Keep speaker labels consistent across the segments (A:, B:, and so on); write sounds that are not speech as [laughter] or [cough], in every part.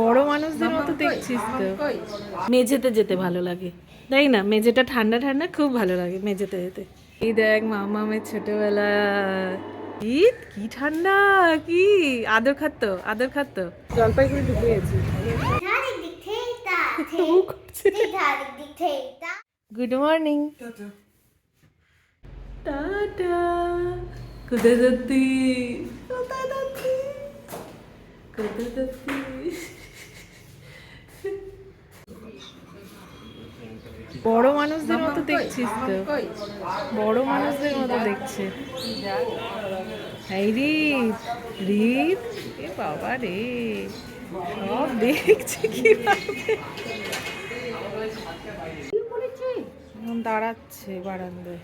A: বড় মানুষদের মতো দেখছিস তো। মেঝেতে যেতে ভালো লাগে। তাই না? মেঝেটা ঠান্ডা ঠান্ডা খুব ভালো লাগে মেঝেতে যেতে। এই দেখ মামামের ছোটবেলা। ঈদ? কি ঠান্ডা কি? আদর খাত আদর খাত জলপাইগুড়ি ঢুকে গেছি. গুড মর্নিং টাটা কোথায় যাচ্ছি কোথায় যাচ্ছি কোথায় যাচ্ছি বড় মানুষদের মতো দেখছিস তো। বড় মানুষদের মতো দেখছে। এই রিত রিত? এ বাবা রে সব দেখছে কীভাবে? দাঁড়াচ্ছে বারান্দায়।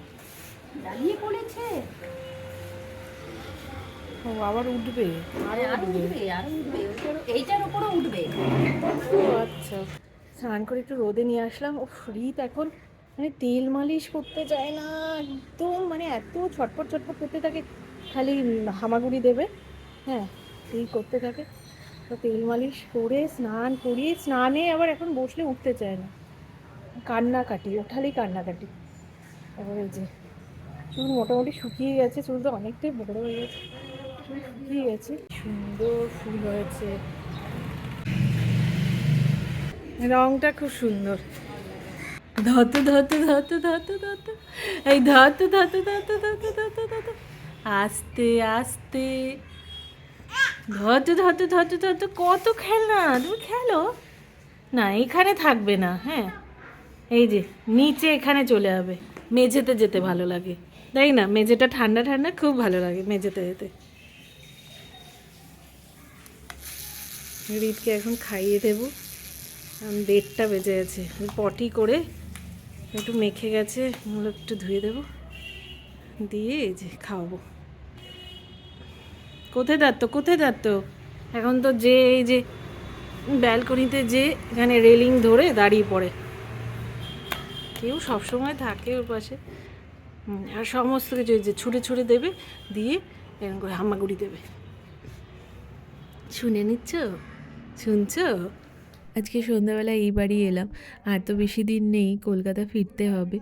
B: দাঁড়িয়ে পড়েছে?
A: ও আবার উঠবে।
B: আরে আরও উঠবে আরও উঠবে। এইটার উপরে উঠবে।
A: ও আচ্ছা। স্নান করে একটু রোদে নিয়ে আসলাম। ও ফ্রিত এখন। মানে তেল মালিশ করতে চায় না, একদম মানে এত ছটপট ছটপট করতে থাকে। খালি হামাগুড়ি দেবে। হ্যাঁ এই করতে থাকে। তো তেল মালিশ করে স্নান করিয়ে, স্নানে আবার এখন বসলে উঠতে চায় না। কান্নাকাটি, ওঠালেই কান্নাকাটি। এবার যে, চুল মোটামুটি শুকিয়ে গেছে চুল তো অনেকটাই বড় হয়ে গেছে। শুকিয়ে গেছে। সুন্দর ফুল হয়েছে। রংটা খুব সুন্দর। ধত ধত ধত ধত ধত। এই ধত ধত ধত ধত ধত ধত। আস্তে আস্তে। ধত ধত ধত ধত। কত খেলনা, তুমি খেলো? না, এখানে থাকবে না হ্যাঁ। এই যে, নিচে এখানে চলে যাবে। মেঝেতে যেতে ভালো লাগে। তাই না? মেঝেটা ঠান্ডা ঠান্ডা, খুব ভালো লাগে মেঝেতে যেতে। রিতকে এখন খাইয়ে দেবো। দেড়টা বেজে গেছে। পটি করে একটু মেখে গেছে, ওগুলো একটু ধুয়ে দেবো। দিয়ে এই যে খাওয়াবো। কোথায় দাঁড়তো কোথায় দাঁড়তো? এখন তো যে এই যে ব্যালকনিতে যে এখানে রেলিং ধরে দাঁড়িয়ে পড়ে। কেউ সবসময় থাকে ওর পাশে। আর সমস্ত কিছু যে ছুঁড়ে ছুঁড়ে দেবে, দিয়ে এরকম করে হামাগুড়ি দেবে। শুনে নিচ্ছ? শুনছো? আজকে সন্ধ্যাবেলা এই বাড়ি এলাম। আর তো বেশি দিন নেই কলকাতা ফিরতে হবে।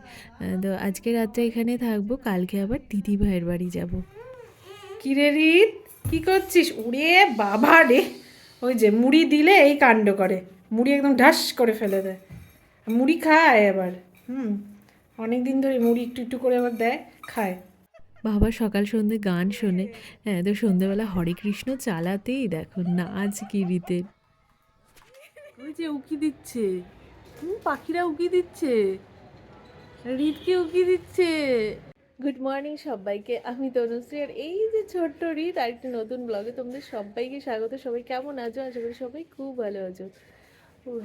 A: তো আজকে রাত্রে এখানে থাকব কালকে আবার দিদি ভাইয়ের বাড়ি যাব। কিরে রিত কি করছিস? উড়ে বাবা রে। ওই যে মুড়ি দিলে এই কাণ্ড করে। মুড়ি একদম ঢাস করে ফেলে দেয়। মুড়ি খায় আবার। হুম অনেক দিন ধরে মুড়ি একটু একটু করে আবার দেয় খায়। বাবা সকাল সন্ধে গান শোনে। হ্যাঁ তো সন্ধেবেলা হরে কৃষ্ণ চালাতেই দেখো নাচ গিরিতে ওই যে উকি দিচ্ছে। হুম, পাখিরা উকি দিচ্ছে। রিতকে উকি দিচ্ছে। গুড মর্নিং সবাইকে আমি তনুশ্রী আর এই যে ছোট্ট আর একটা নতুন ব্লগে তোমাদের সবাইকে স্বাগত। সবাই কেমন আছো? আশা করি সবাই খুব ভালো আছো।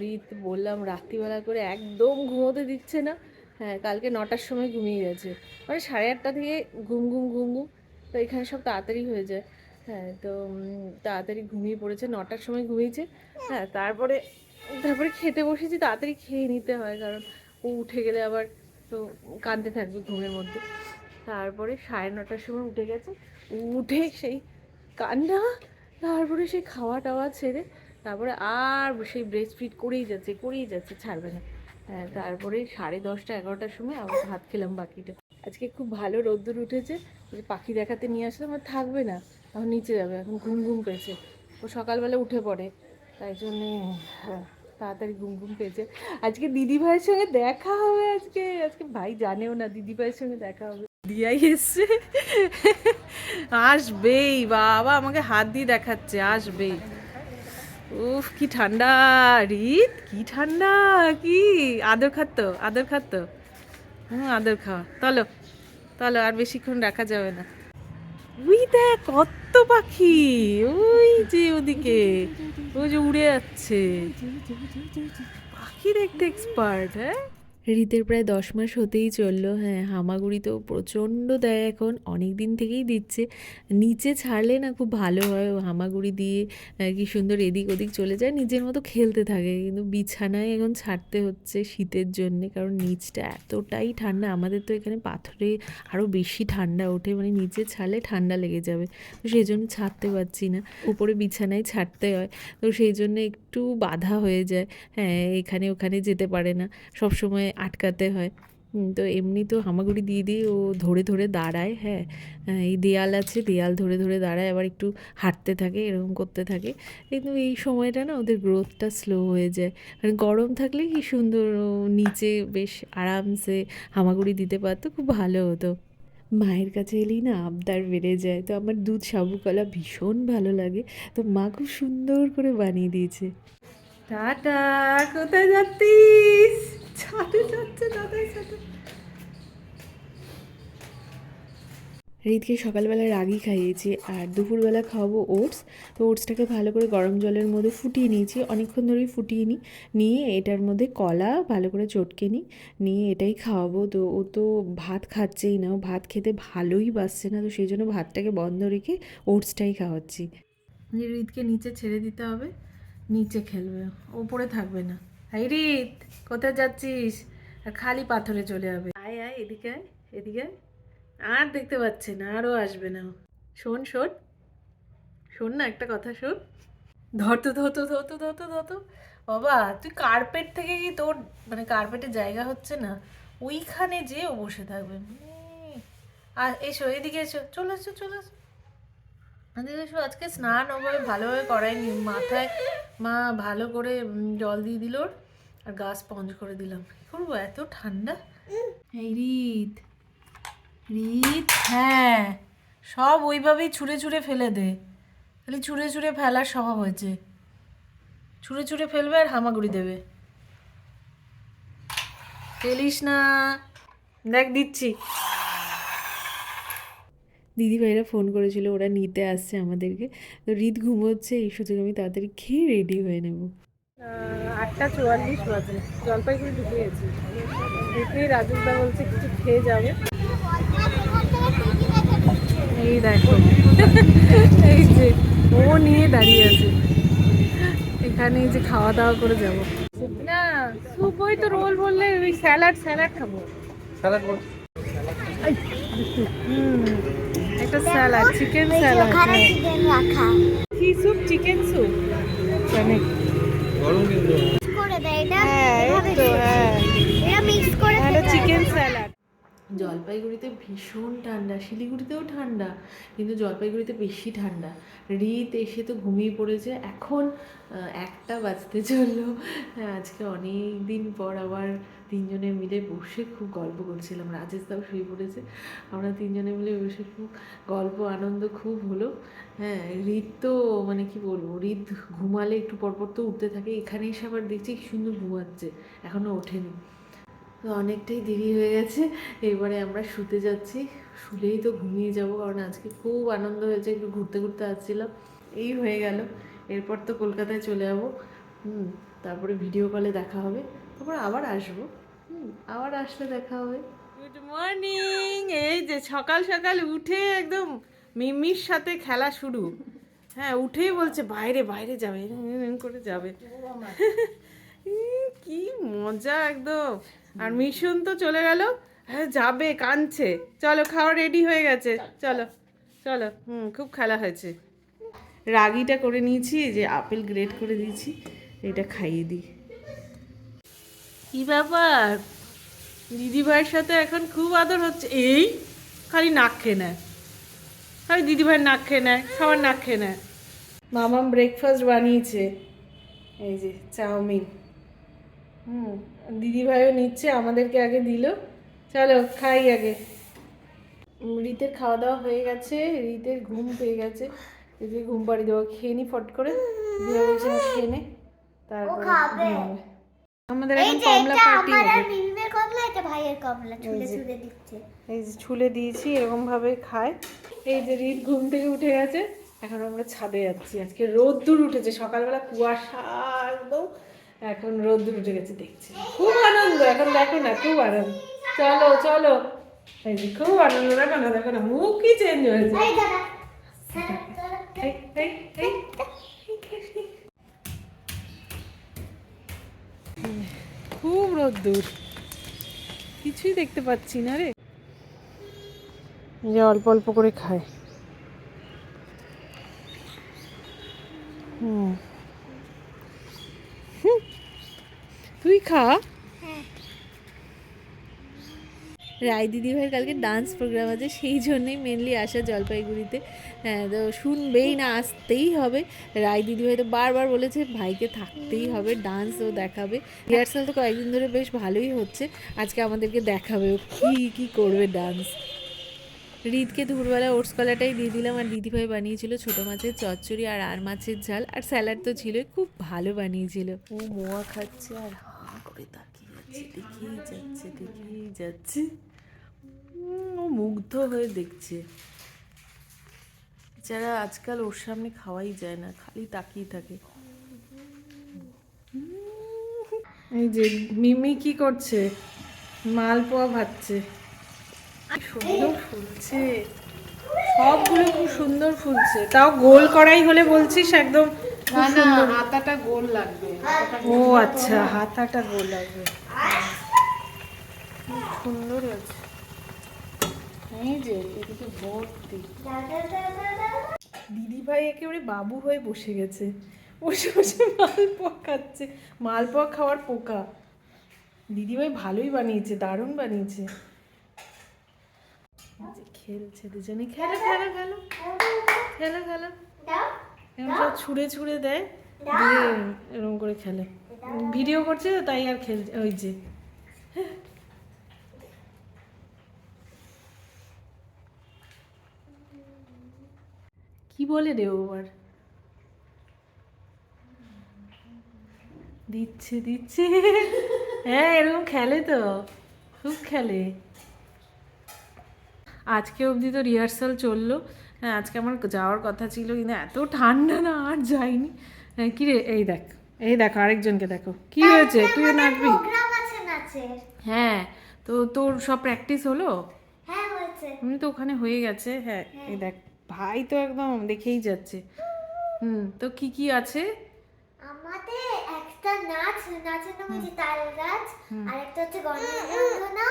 A: রিত বললাম রাত্রিবেলা করে একদম ঘুমোতে দিচ্ছে না। হ্যাঁ কালকে নটার সময় ঘুমিয়ে গেছে। মানে সাড়ে আটটা থেকে ঘুম ঘুম ঘুম ঘুম তো এখানে সব তাড়াতাড়ি হয়ে যায়। হ্যাঁ তো তাড়াতাড়ি ঘুমিয়ে পড়েছে নটার সময় ঘুমিয়েছে। হ্যাঁ তারপরে তারপরে খেতে বসেছি, তাড়াতাড়ি খেয়ে নিতে হয়, কারণ ও উঠে গেলে আবার তো কাঁদতে থাকবে ঘুমের মধ্যে। তারপরে সাড়ে নটার সময় উঠে গেছে, উঠে সেই কান্না, তারপরে সেই খাওয়া টাওয়া ছেড়ে তারপরে আর সেই ব্রেস্ট ফিট করেই যাচ্ছে করেই যাচ্ছে, ছাড়বে না। হ্যাঁ তারপরে সাড়ে দশটা, এগারোটার সময় আবার ভাত খেলাম বাকিটা। আজকে খুব ভালো রোদ্দুর উঠেছে পাখি দেখাতে নিয়ে আসলাম, আর থাকবে না এখন নিচে যাবে, এখন ঘুম ঘুম পেয়েছে। ও সকালবেলা উঠে পড়ে। তাই জন্যে তাড়াতাড়ি ঘুম ঘুম পেয়েছে। আজকে দিদি ভাইয়ের সঙ্গে দেখা হবে আজকে। আজকে ভাই জানেও না, দিদি ভাইয়ের সঙ্গে দেখা হবে। দিয়াই এসছে। আসবেই, বাবা আমাকে হাত দিয়ে দেখাচ্ছে, আসবেই। উফ, কি ঠান্ডা, রিত, কি ঠান্ডা, কি? আদর খাত আদর খাত হুম, আদর খাওয়া। চলো চলো আর বেশিক্ষণ রাখা যাবে না। দেখ কত পাখি। ওই যে ওদিকে ওই যে উড়ে যাচ্ছে। পাখি দেখতে এক্সপার্ট হ্যাঁ? রীতের প্রায় দশ মাস হতেই চলল। হ্যাঁ হামাগুড়ি তো প্রচণ্ড দেয় এখন, অনেক দিন থেকেই দিচ্ছে। নিচে ছাড়লে না খুব ভালো হয়। ও হামাগুড়ি দিয়ে কি সুন্দর এদিক ওদিক চলে যায়, নিজের মতো খেলতে থাকে। কিন্তু বিছানায় এখন ছাড়তে হচ্ছে শীতের জন্যে, কারণ নিচটা এতটাই ঠান্ডা। আমাদের তো এখানে পাথরে আরও বেশি ঠান্ডা ওঠে মানে নিচে ছাড়লে ঠান্ডা লেগে যাবে। তো সেই জন্য ছাড়তে পারছি না। উপরে বিছানায় ছাড়তে হয়। তো সেই জন্য একটু বাধা হয়ে যায়। হ্যাঁ এখানে ওখানে যেতে পারে না। সব সময় আটকাতে হয়। তো এমনি তো হামাগুড়ি দিয়ে দিয়ে ও ধরে ধরে দাঁড়ায় হ্যাঁ। এই দেয়াল আছে, দেয়াল ধরে ধরে দাঁড়ায়, আবার একটু হাঁটতে থাকে, এরকম করতে থাকে। কিন্তু এই সময়টা না ওদের গ্রোথটা স্লো হয়ে যায়। কারণ গরম থাকলে কি সুন্দর নিচে বেশ আরামসে হামাগুড়ি দিতে পারতো, খুব ভালো হতো। মায়ের কাছে এলেই না আবদার বেড়ে যায়। তো আমার দুধ সাবুকলা ভীষণ ভালো লাগে। তো মা খুব সুন্দর করে বানিয়ে দিয়েছে। টাটা, কোথায় যাচ্ছিস? সাথে রিতকে সকালবেলা রাগি খাইয়েছি, আর দুপুরবেলা খাওয়াবো ওটস। তো ওটসটাকে ভালো করে গরম জলের মধ্যে ফুটিয়ে নিয়েছি। অনেকক্ষণ ধরেই ফুটিয়ে নিই নিয়ে এটার মধ্যে কলা ভালো করে চটকে নিই নিয়ে এটাই খাওয়াবো। তো ও তো ভাত খাচ্ছেই না। ভাত খেতে ভালোই বাসছে না। তো সেই জন্য ভাতটাকে বন্ধ রেখে ওটসটাই খাওয়াচ্ছি। রিতকে নিচে ছেড়ে দিতে হবে। নিচে খেলবে। ওপরে থাকবে না। হাই রিত, কোথায় যাচ্ছিস? খালি পাথরে চলে যাবে। আয় আয়, এদিকে আয়, এদিকে আর দেখতে পাচ্ছে না, আরও আসবে না। শোন শোন। শোন না, একটা কথা শোন। ধরতো ধরতো ধরতো ধরতো ধরতো বাবা, তুই কার্পেট থেকে কি তোর মানে কার্পেটের জায়গা হচ্ছে না? ওইখানে যে বসে থাকবে। আর এসো, এদিকে এসো। চলে এসো চলে এসো। আমাদের এসো, আজকে স্নান ওভাবে ভালোভাবে করায়নি। মাথায় মা ভালো করে জল দিয়ে দিল আর গা স্পঞ্জ করে দিলাম। কি করব? এত ঠান্ডা? এই রিত রিত হ্যাঁ সব ওইভাবেই ছুঁড়ে ছুঁড়ে ফেলে দে। খালি ছুঁড়ে ছুঁড়ে ফেলার স্বভাব হয়েছে। ছুঁড়ে ছুঁড়ে ফেলবে আর হামাগুড়ি দেবে। ফেলিস না। দেখ দিচ্ছি। দিদিভাইরা ফোন করেছিল ওরা নিতে আসছে আমাদেরকে। তো রিত ঘুমোচ্ছে এই সুযোগ আমি তাড়াতাড়ি খেয়ে রেডি হয়ে নেব। আটটা চুয়াল্লিশ বাজে। জলপাইগুড়ি ঢুকে গেছি। ঢুকে রাজুদা বলছে কিছু খেয়ে যাবে? এই দেখো। এই যে ও নিয়ে দাঁড়িয়ে আছে। এখানে যে খাওয়া দাওয়া করে যাব। না স্যুপ ওই তো রোল বললে ওই স্যালাড স্যালাড খাব। স্যালাড হুম একটা স্যালাড চিকেন স্যালাড
C: রাখা।
A: কি স্যুপ? Chicken soup? জানে।
C: Mix করে দেয় এটা
A: জলপাইগুড়িতে ভীষণ ঠান্ডা শিলিগুড়িতেও ঠান্ডা কিন্তু জলপাইগুড়িতে বেশি ঠান্ডা। রিত এসে তো ঘুমিয়ে পড়েছে এখন একটা বাজতে চলল। হ্যাঁ, আজকে অনেক দিন পর আবার তিনজনে মিলে বসে খুব গল্প করছিলাম। রাজেশ তাও শুয়ে পড়েছে আমরা তিনজনে মিলে বসে খুব গল্প আনন্দ খুব হলো। হ্যাঁ রিত তো মানে কি বলব রিত ঘুমালে একটু পরপর তো উঠতে থাকে। এখানে এসে আবার দেখছি সুন্দর ঘুমাচ্ছে এখনও ওঠেনি। তো অনেকটাই দেরি হয়ে গেছে। এবারে আমরা শুতে যাচ্ছি। শুলেই তো ঘুমিয়ে যাব কারণ আজকে খুব আনন্দ হয়েছে একটু ঘুরতে ঘুরতে আসছিলাম। এই হয়ে গেল। এরপর তো কলকাতায় চলে যাব। হুম তারপরে ভিডিও কলে দেখা হবে। তারপর আবার আসব। হুম আবার আসলে দেখা হবে। গুড মর্নিং এই যে সকাল সকাল উঠে একদম মিমির সাথে খেলা শুরু। হ্যাঁ উঠেই বলছে বাইরে বাইরে যাবে। করে যাবে। মজা একদম। আর মিশন তো চলে গেল। হ্যাঁ যাবে, কাঁদছে। চলো, খাওয়া রেডি হয়ে গেছে। চলো চলো। হুম, খুব খেলা হয়েছে। রাগিটা করে নিয়েছি, যে আপেল গ্রেট করে দিয়েছি, এটা খাইয়ে দিই। কি ব্যাপার? দিদিভাইয়ের সাথে এখন খুব আদর হচ্ছে। এই, খালি নাক খেয়ে নেয়। খালি দিদিভাইয়ের নাক খেয়ে নেয়, সবার নাক খেয়ে নেয়। মামাম ব্রেকফাস্ট বানিয়েছে। এই যে, চাউমিন। হুম দিদিভাইও নিচ্ছে আমাদেরকে আগে দিল। চলো খাই আগে। রিতের খাওয়া দাওয়া হয়ে গেছে রিতের ঘুম পেয়ে গেছে। এই যে ঘুম পাড়ি দেবো খেয়ে নি ফট করে। দিয়ে বলছে "হ্যাঁ, খেয়ে নে। তারপরে আমাদের এখন কমলা পার্টি এই যে।
C: ছুলে
A: দিয়েছি এরকম ভাবে খায়। এই যে রিত ঘুম থেকে উঠে গেছে। এখন আমরা ছাদে যাচ্ছি। আজকে রোদ দূর উঠেছে সকালবেলা কুয়াশা একদম এখন রোদ্দুর উঠে গেছে দেখছি। খুব আনন্দ এখন দেখো না খুব আনন্দ। চলো চলো। এই যে খুব আনন্দ দেখো না দেখো না মুখই চেঞ্জ হয়েছে। খুব রোদ্দুর। কিছুই দেখতে পাচ্ছি না রে। যে অল্প অল্প করে খায়। হুম। তুই খা। রায় দিদিভাইয়ের কালকে ডান্স প্রোগ্রাম আছে সেই জন্যই মেনলি আসা জলপাইগুড়িতে। হ্যাঁ তো শুনবেই না আসতেই হবে। রায় দিদিভাই তো বারবার বলেছে ভাইকে থাকতেই হবে ডান্সও দেখাবে। রিহার্সাল তো কয়েকদিন ধরে বেশ ভালোই হচ্ছে আজকে আমাদেরকে দেখাবে ও কী কী করবে ডান্স রিদকে দুপুরবেলা ওটস কলাটাই দিয়ে দিলাম আর দিদিভাই বানিয়েছিল ছোটো মাছের চচ্চড়ি আর আর মাছের ঝাল আর স্যালাড তো ছিল খুব ভালো বানিয়েছিল। ও মোয়া খাচ্ছে আর করে তাকিয়ে যাচ্ছে দেখেই যাচ্ছে দেখেই যাচ্ছে। ও মুগ্ধ হয়ে দেখছে। যারা আজকাল ওর সামনে খাওয়াই যায় না, খালি তাকিয়ে থাকে। এই যে মিমি কি করছে? মালপোয়া ভাজছে। সুন্দর ফুলছে। সবগুলো খুব সুন্দর ফুলছে। তাও গোল করাই হলে বলছিস একদম সুন্দর।
B: হাতাটা গোল লাগবে।
A: ও আচ্ছা হাতাটা গোল লাগবে। সুন্দর আছে। এই যে এদিকে ভর্তি। দিদিভাই একেবারে বাবু হয়ে বসে গেছে। বসে বসে মালপোয়া খাচ্ছে। মালপোয়া খাওয়ার পোকা। দিদিভাই ভালোই বানিয়েছে দারুণ বানিয়েছে। খেলছে দুজনে। খেলো খেলো খেলো। খেলো খেলো।
C: দাও।
A: এরকম সব ছুঁড়ে ছুঁড়ে দেয়, দিয়ে এরকম করে খেলে। ভিডিও করছে তাই আর খেলছে, ওই যে। কি বলে রে ও আবার? দিচ্ছে দিচ্ছে। হ্যাঁ এরকম খেলে তো। খুব খেলে। আজকে অবধি তো রিহার্সাল চলল। হ্যাঁ আজকে আমার যাওয়ার কথা ছিল কিন্তু এত ঠান্ডা না আর যাইনি। হ্যাঁ, কি রে এই দেখ এই দেখো আরেকজনকে দেখো। কি হয়েছে? তুই নাচবি? হ্যাঁ তো তোর সব প্র্যাকটিস হলো?
C: হ্যাঁ
A: তো ওখানে হয়ে গেছে। হ্যাঁ এই দেখ ভাই তো একদম দেখেই যাচ্ছে। হুম তো কি কি আছে?
C: একটা নাচ নাচের নাম হচ্ছে তাল গাছ আরেকটা হচ্ছে গণনা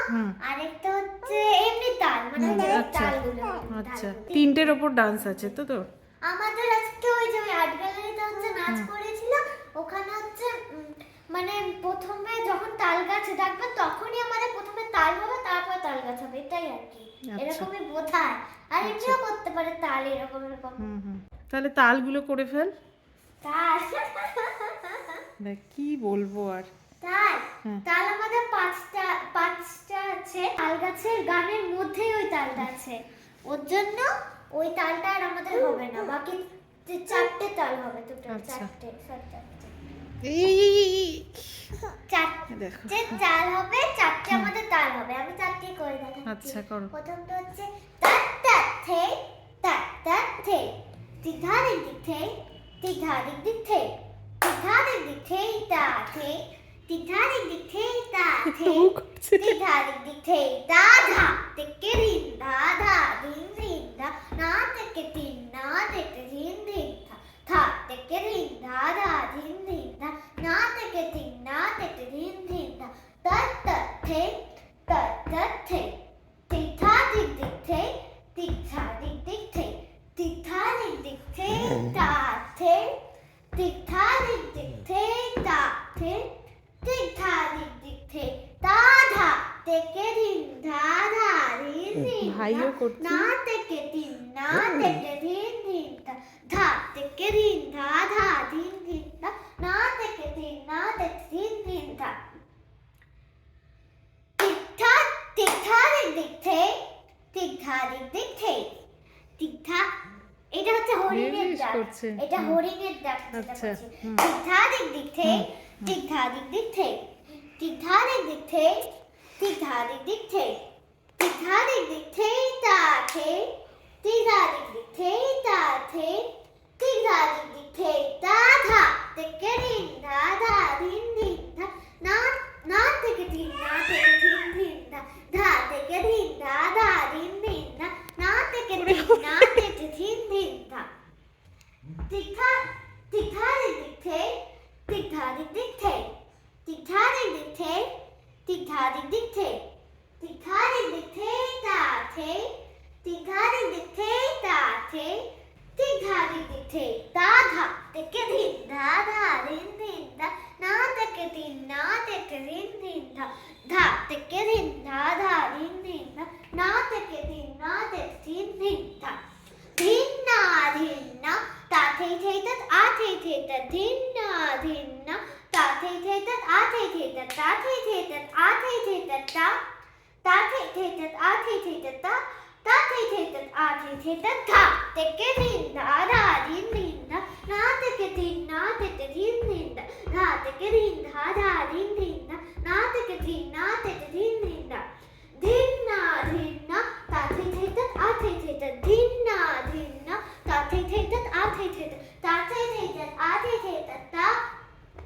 C: আরেকটা হচ্ছে এমনি তাল মানে
A: আচ্ছা।
C: তালগুলো
A: আচ্ছা। তিনটের ওপর ডান্স আছে তো তোর?
C: আমাদের আজকে ওই যে আর্ট গ্যালারিতে হচ্ছে নাচ করেছিল ওখানে হচ্ছে মানে প্রথমে যখন তাল গাছ ডাকবে তখনই আমাদের প্রথমে তাল হবে তারপর তাল গাছ হবে এটাই আর কি।
A: আচ্ছা।
C: এরকমই বোঝায়। আর এমনিও করতে পারে তাল এরকম এরকম।
A: হুম হুম। তাহলে তালগুলো করে ফেল।
C: তাল [laughs]
A: দেখ কি বলব আর?
C: তাল।
A: হ্যাঁ।
C: তাল আমাদের পাঁচটা পাঁচটা আছে। তাল গাছের গানের মধ্যেই ওই তালটা আছে। ওর জন্য ওই তালটা আর আমাদের হবে না। বাকি চারটে তাল হবে দুটো
A: আচ্ছা।
C: চারটে চারটে
A: এই!
C: চারটে
A: দেখো।
C: চাল হবে চারটে আমাদের তাল হবে। আমি চারটে করে দেখাচ্ছি।
A: আচ্ছা, করো।
C: প্রথমটা হচ্ছে তাত তাত থে তাত তাত থে। দিক দিক থে। থে। তা থে
A: তবু করছে
C: তিধা দিক দিক থে তা ধা তেকে রিন ধা ধা রিন রিন ধা না তেকে তিন না তেকে রিন রিন ধা থা তেকে রিন ধা ধা রিন রিন ধা না তেকে তিন না তেকে রিন রিন ধা তত এটা হরিণ এর ডাক। এটা হরিণ এর ডাক আচ্ছা ঠিক ধা দিক দিক থে ঠিক ধা দিক দিক থে ঠিক ধা দিক দিক থে ঠিক ধা দিক দিক থে ঠিক ধা দিক দিক থে তা থে ঠিক ধা দিক দিক থে তা থে ঠিক ধা দিক দিক থে তা ধা থেকে দিন ধা ধা দিন দিন ধা না না থেকে দিন না ধিন ধা ধা ধিন ধিন ধা না থেকে ধিন না থেকে ধিন ধিন ধা ধিন না ধিন না তা থে থে তা আ থে থে তা ধিন না ধিন না তা থে থে তা আ থে থে তা তা থে থে তা আ থে থে তা তা তা থে থে তা আ থে থে তা তা তা থে থে তা আ থে থে তা ধা থেকে ধিন ধা ধা ধিন ধিন ধা না থেকে ধিন না থেকে ধিন ধিন ধা ধা থেকে ধিন ধা ধা ধিন ধিন ধা না থেকে ধিন না থেকে ধিন ধিন ধা ধিন না ধিন না তা থে থে তা আ থে থে তা ধিন না ধিন না তা থে থে তা আ থে থে তা তা থে থে তা আ থে থে তা তা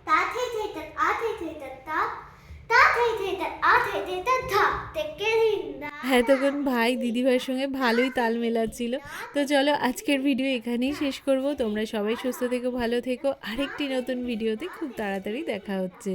C: তা থে থে তা আ থে থে তা তা তা থে থে তা আ থে থে তা ধা থেকে ধিন ধা
A: এতক্ষণ ভাই দিদিভাইয়ের সঙ্গে ভালোই তাল মেলাচ্ছিল। তো চলো আজকের ভিডিও এখানেই শেষ করব। তোমরা সবাই সুস্থ থেকো, ভালো থেকো। আরেকটি নতুন ভিডিওতে খুব তাড়াতাড়ি দেখা হচ্ছে।